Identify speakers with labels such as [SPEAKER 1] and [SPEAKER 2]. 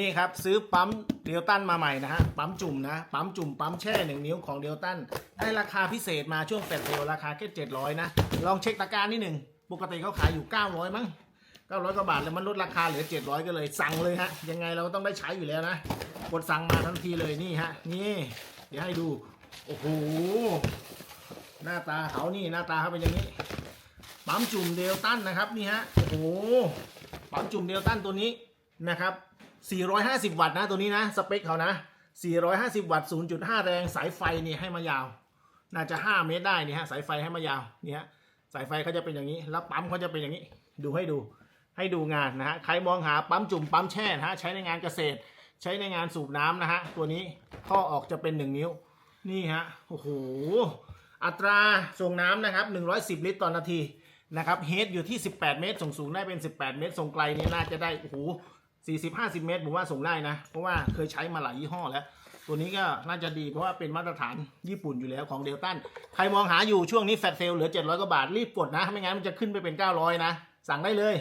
[SPEAKER 1] นี่ครับซื้อปั๊มเดลตันมาใหม่นะฮะปั๊มจุ่มนะปั๊มจุ่มปั๊มแช่หนึ่งนิ้วของเดลตันได้ราคาพิเศษมาช่วงแฟลชเซลราคาแค่เจ็ดร้อยนะลองเช็คตะการนิดหนึ่งปกติเขาขายอยู่900มั้ง900กว่าบาทแล้วมันลดราคาเหลือ700ก็เลยสั่งเลยฮะยังไงเราต้องได้ใช้อยู่แล้วนะกดสั่งมาทันทีเลยนี่ฮะนี่เดี๋ยวให้ดูโอ้โหหน้าตาเขานี่หน้าตาเขาเป็นอย่างนี้ปั๊มจุ่มเดลตันนะครับนี่ฮะโอ้โหปั๊มจุ่มเดลตันตัวนี้นะครับ 450 วัตต์นะตัวนี้นะ สเปคเขานะ 450 วัตต์ 0.5 แรงสายไฟนี่ให้มายาว น่าจะ 5 เมตรได้นี่ฮะสายไฟให้มายาวนี่ฮะสายไฟเขาจะเป็นอย่างนี้ แล้วปั๊มเขาจะเป็นอย่างนี้ ดูให้ดูให้ดูงานนะฮะใครมองหาปั๊มจุ่มปั๊มแช่นะฮะใช้ในงานเกษตร ใช้ในงานสูบน้ำนะฮะตัวนี้ท่อออกจะเป็น 1 นิ้ว นี่ฮะโอ้โหอัตราส่งน้ำนะครับ 110 ลิตรต่อนาทีนะครับเฮดอยู่ที่ 18 เมตร ส่งสูงได้เป็น 18 เมตร ส่งไกลนี่น่าจะได้ โอ้โห สี่สิบห้าสิบเมตรผมว่าส่งได้นะ เพราะว่าเคยใช้มาหลายยี่ห้อแล้ว ตัวนี้ก็น่าจะดีเพราะว่าเป็นมาตรฐานญี่ปุ่นอยู่แล้วของเดลตันใครมองหาอยู่ช่วงนี้แฟลชเซลเหลือ700กว่าบาทรีบกดนะ ไม่งั้นมันจะขึ้นไปเป็น900นะ สั่งได้เลย